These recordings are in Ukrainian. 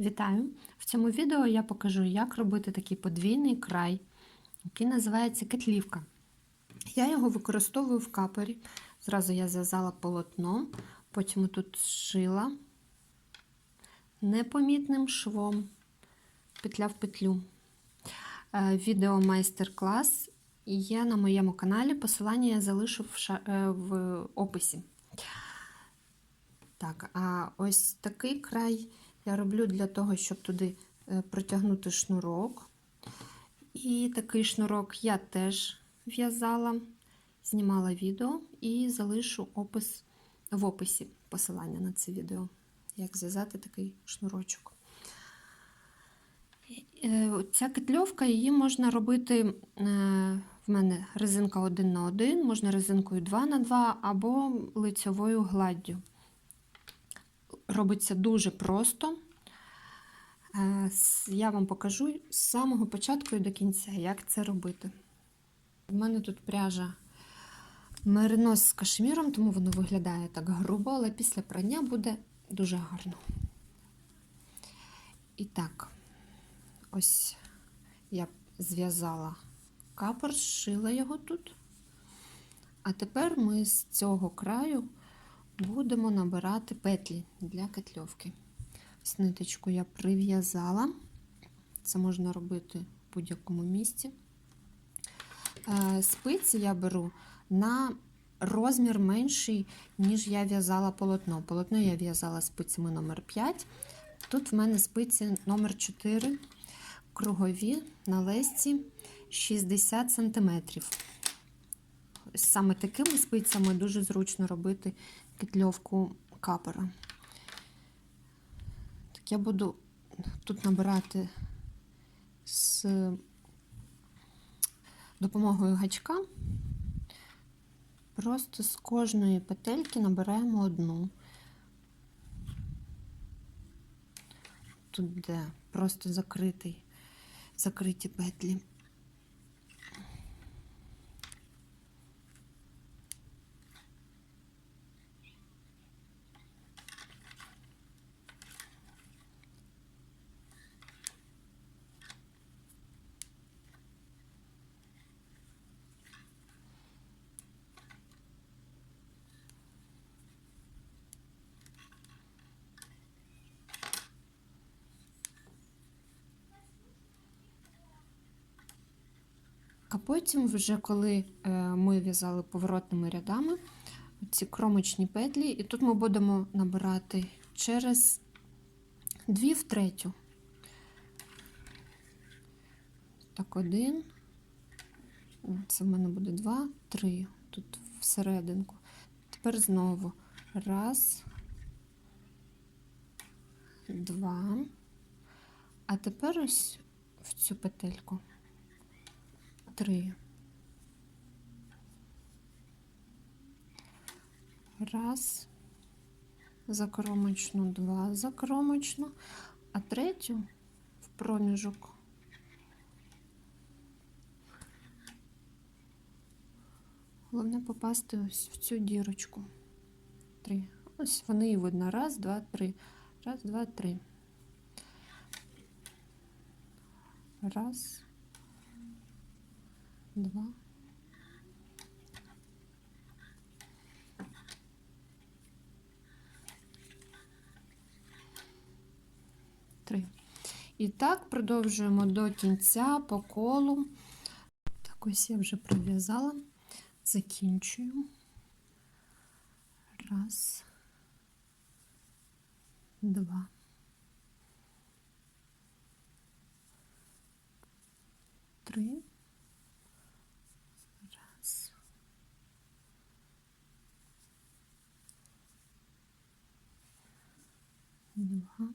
Вітаю! В цьому відео я покажу, як робити такий подвійний край, який називається кетлівка. Я його використовую в капері. Зразу я зв'язала полотно, потім тут зшила непомітним швом, петля в петлю. Е, Відео майстер-клас є на моєму каналі. Посилання я залишу в, е, в описі. Так, а ось такий край я роблю для того, щоб туди е, протягнути шнурок. І такий шнурок я теж в'язала, знімала відео і залишу опис в описі посилання на це відео, як зв'язати такий шнурочок. Е, Ця кетльовка її можна робити. е, В мене резинка 1 на 1, можна резинкою 2 на 2 або лицьовою гладдю. Робиться дуже просто. Е, Я вам покажу з самого початку і до кінця, як це робити. У мене тут пряжа меринос з кашміром, тому воно виглядає так грубо, але після прання буде дуже гарно. І так, ось я зв'язала капор, зшила його тут. А тепер ми з цього краю будемо набирати петлі для кетльовки. Ось ниточку я прив'язала. Це можна робити в будь-якому місці. Е, Спиці я беру на розмір менший, ніж я в'язала полотно. Полотно я в'язала спицями номер 5 Тут в мене спиці номер 4 кругові на лесці 60 см. Саме такими спицями дуже зручно робити кетльовку капора. Так я буду тут набирати з допомогою гачка. Просто з кожної петельки набираємо одну. Тут де просто закритий, закриті петлі. А потім, вже коли е, ми в'язали поворотними рядами, ці кромочні петлі, і тут ми будемо набирати через дві в третю. Так, один. Це в мене буде два, три. Тут всерединку. Тепер знову раз, два. А тепер ось в цю петельку три. Раз, закромочну, два закромочну, а третю в проміжок. Головне попасти ось в цю дірочку. Три. Ось вони і видно. Раз, два, три. Раз, два, три. Раз. Два. Три. І так продовжуємо до кінця по колу. Так, ось я вже прив'язала, закінчую. Раз, два. Три. Раз. Два.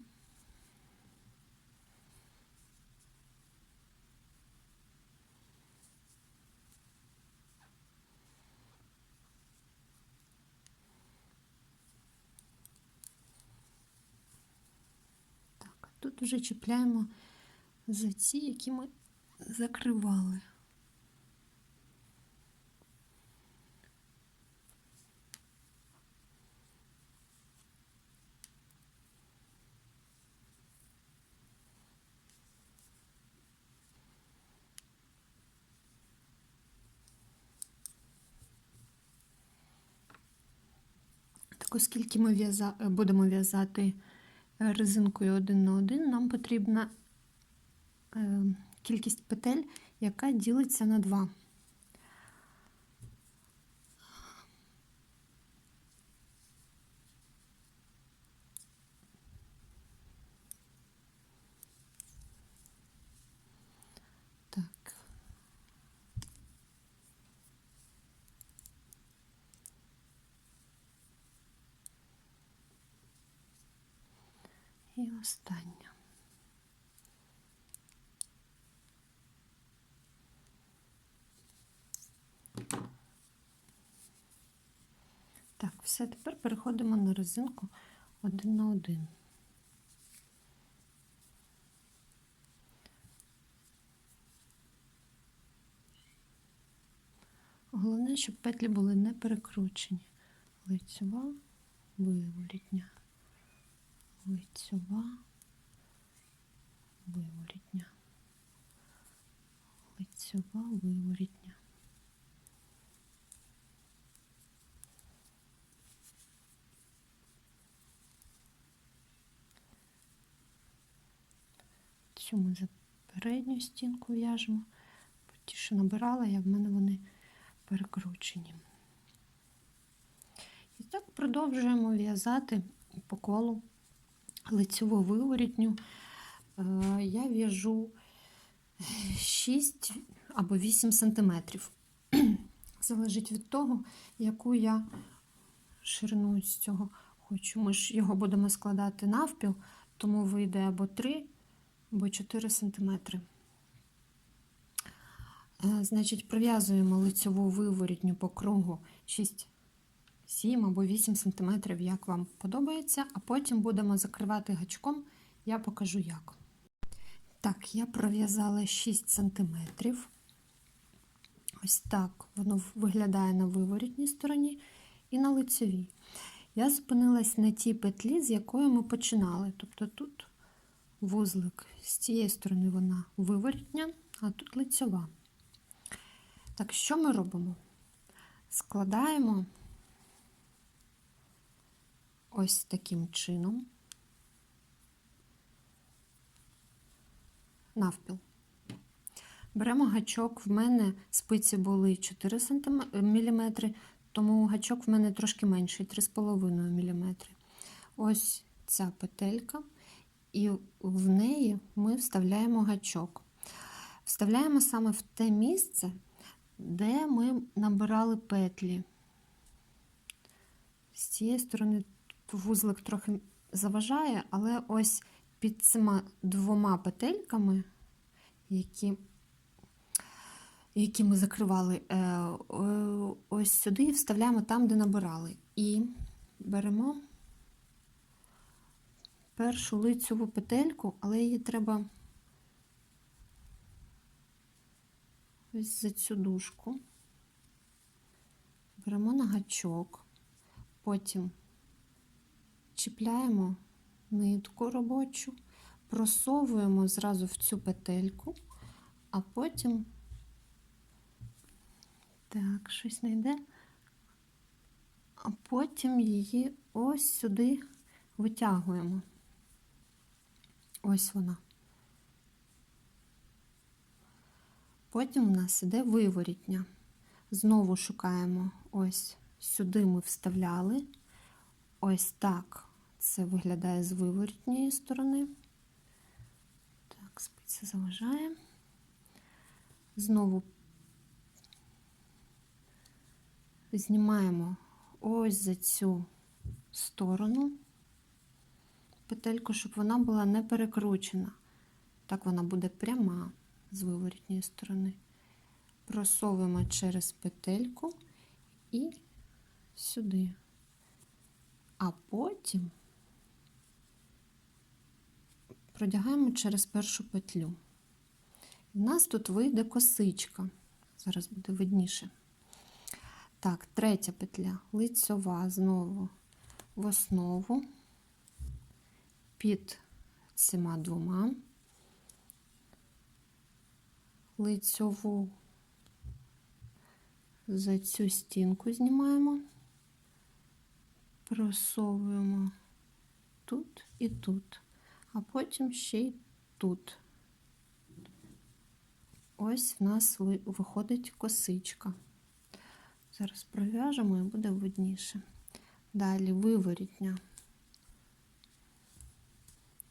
Так, тут вже чіпляємо за ці, які ми закривали. Оскільки ми в'яза... е, будемо в'язати е, резинкою один на один, нам потрібна е, кількість петель, яка ділиться на 2. Так. І остання. Так, все, тепер переходимо на резинку один на один. Головне, щоб петлі були не перекручені. Лицьова, виворітня, лицьова, виворітня, лицьова, виворітня. Цю ми за передню стінку в'яжемо. Ті, що набирала, я в мене вони перекручені. І так продовжуємо в'язати по колу лицеву виворітню. Е, Я в'яжу 6 або 8 сантиметрів. Залежить від того, яку я ширину з цього хочу. Ми ж його будемо складати навпіл, тому вийде або 3, або 4 сантиметри. Е, Значить, пров'язуємо лицьову виворітню по кругу 6, 7 або 8 см, як вам подобається, а потім будемо закривати гачком, я покажу як. Так, я пров'язала 6 см. Ось так воно виглядає на виворітній стороні і на лицевій. Я зупинилась на тій петлі, з якої ми починали. Тобто тут вузлик, з цієї сторони вона виворітня, а тут лицьова. Так, що ми робимо? Складаємо ось таким чином навпіл. Беремо гачок, в мене спиці були 4 мм, тому гачок в мене трошки менший 3,5 мм. Ось ця петелька, і в неї ми вставляємо гачок. Вставляємо саме в те місце, де ми набирали петлі. З цієї сторони вузлик трохи заважає, але ось під цими двома петельками, які які ми закривали, ось сюди вставляємо там, де набирали. І беремо першу лицьову петельку, але її треба ось за цю дужку, беремо на гачок, потім чіпляємо нитку робочу, просовуємо зразу в цю петельку, а потім, так, щось не йде, а потім її ось сюди витягуємо. Ось вона. Потім у нас іде виворітня. Знову шукаємо ось сюди ми вставляли. Ось так це виглядає з виворітньої сторони. Так, спиця заважає. Знову знімаємо ось за цю сторону петельку, щоб вона була не перекручена. Так вона буде пряма з виворітньої сторони. Просовуємо через петельку і сюди. А потім продягаємо через першу петлю. У нас тут вийде косичка. Зараз буде видніше. Так, третя петля, лицьова знову в основу під цими двома лицьову за цю стінку знімаємо, просовуємо тут і тут, а потім ще й тут. Ось в нас виходить косичка. Зараз пров'яжемо і буде видніше. Далі виворітня.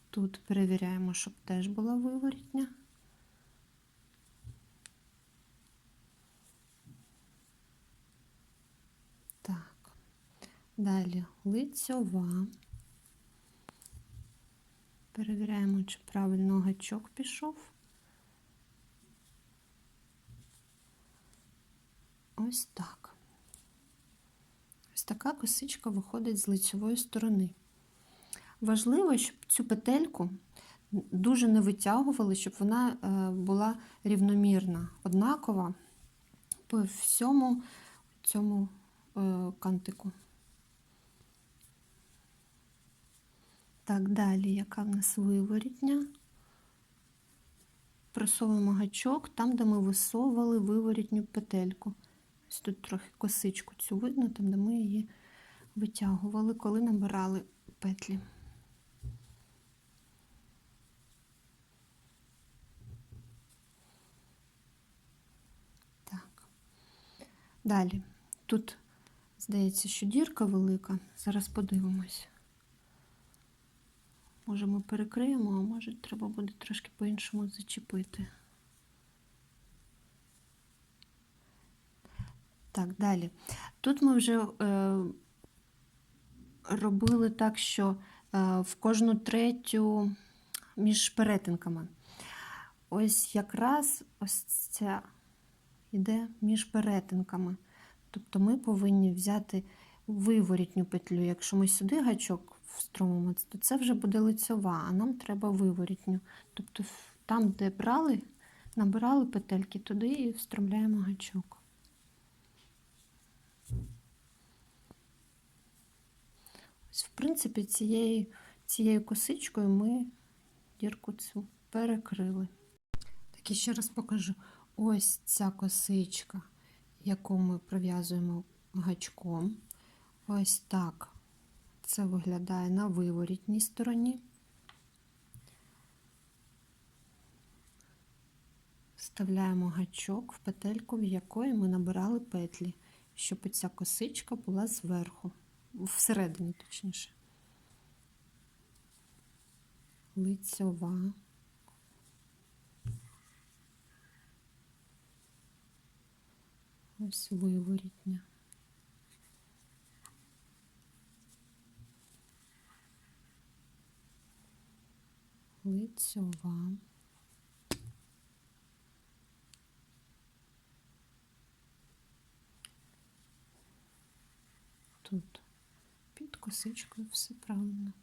Тут перевіряємо, щоб теж була виворітня. Так. Далі лицьова. Перевіряємо, чи правильно гачок пішов. Ось так. Ось така косичка виходить з лицьової сторони. Важливо, щоб цю петельку дуже не витягували, щоб вона е, була рівномірна, однакова по всьому цьому е, кантику. Так, далі, яка в нас виворітня? Просовуємо гачок там, де ми висовували виворітню петельку. Ось тут трохи косичку цю видно, там, де ми її витягували, коли набирали петлі. Так. Далі. Тут, здається, що дірка велика. Зараз подивимось. Може, ми перекриємо, а може, треба буде трошки по-іншому зачепити. Так, далі. Тут ми вже е, робили так, що е, в кожну третю між перетинками. Ось якраз ось ця йде між перетинками. Тобто ми повинні взяти виворітню петлю. Якщо ми сюди гачок встромимо, то це вже буде лицьова, а нам треба виворітню. Тобто там, де брали, набирали петельки, туди і встромляємо гачок. Ось, в принципі, цією, цією косичкою ми дірку цю перекрили. Так і ще раз покажу. Ось ця косичка, яку ми пров'язуємо гачком. Ось так це виглядає на виворітній стороні. Вставляємо гачок в петельку, в якої ми набирали петлі, щоб ця косичка була зверху, всередині, точніше. Лицьова. Ось виворітня. Лицьова. Тут під косичкою все правильно.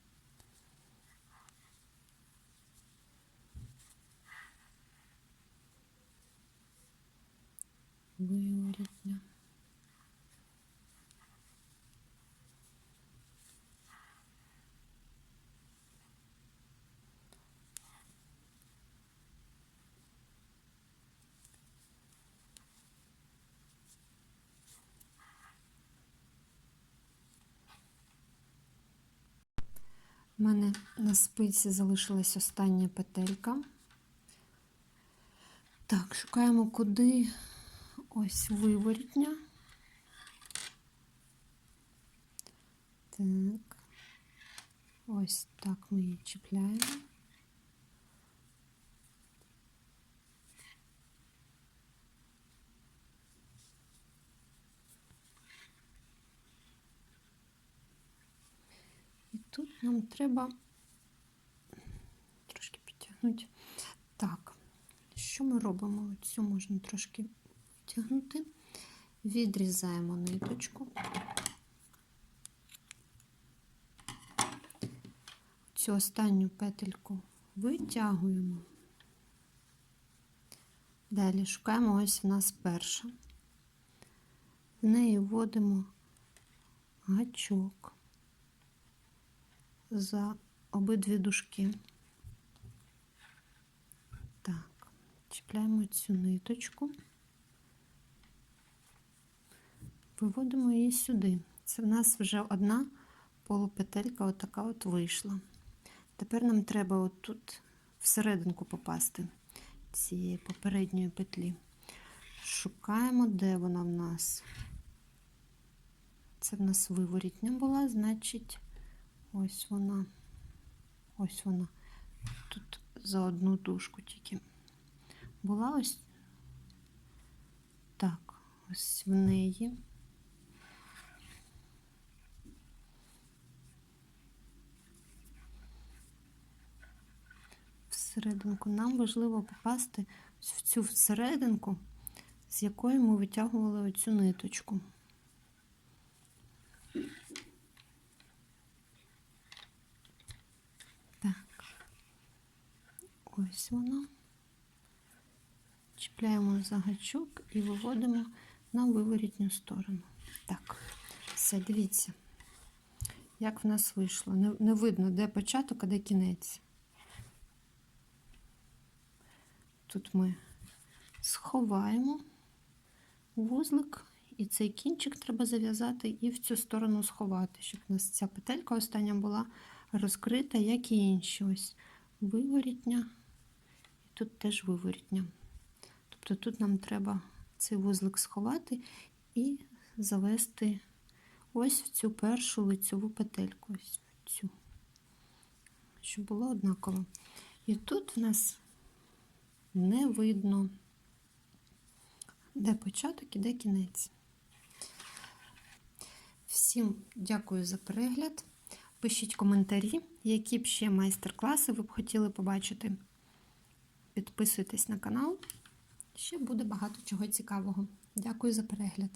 Виворітня. У мене на спиці залишилась остання петелька. Так, шукаємо куди ось виворітня. Так, ось так ми її чіпляємо. І тут нам треба трошки підтягнути. Так, що ми робимо? Цю можна трошки витягнути. Відрізаємо ниточку. Цю останню петельку витягуємо. Далі шукаємо ось в нас перша. В неї вводимо гачок за обидві дужки. Так, чіпляємо цю ниточку, виводимо її сюди. Це в нас вже одна полупетелька отака от вийшла. Тепер нам треба отут всерединку попасти цієї попередньої петлі. Шукаємо, де вона в нас. Це в нас виворітня була, значить, ось вона. Ось вона. Тут за одну дужку тільки. Була ось так, ось в неї. Всерединку. Нам важливо попасти в цю всерединку, з якої ми витягували оцю ниточку. Ось вона. Чіпляємо за гачок і виводимо на виворітню сторону. Так, все, дивіться, як в нас вийшло. Не, не видно, де початок, а де кінець. Тут ми сховаємо вузлик, і цей кінчик треба зав'язати і в цю сторону сховати, щоб у нас ця петелька остання була розкрита, як і інші. Ось виворітня, тут теж виворітня. Тобто тут нам треба цей вузлик сховати і завести ось в цю першу лицьову петельку, ось в цю, щоб було однаково. І тут в нас не видно, де початок і де кінець. Всім дякую за перегляд. Пишіть коментарі, які б ще майстер-класи ви б хотіли побачити. Підписуйтесь на канал. Ще буде багато чого цікавого. Дякую за перегляд.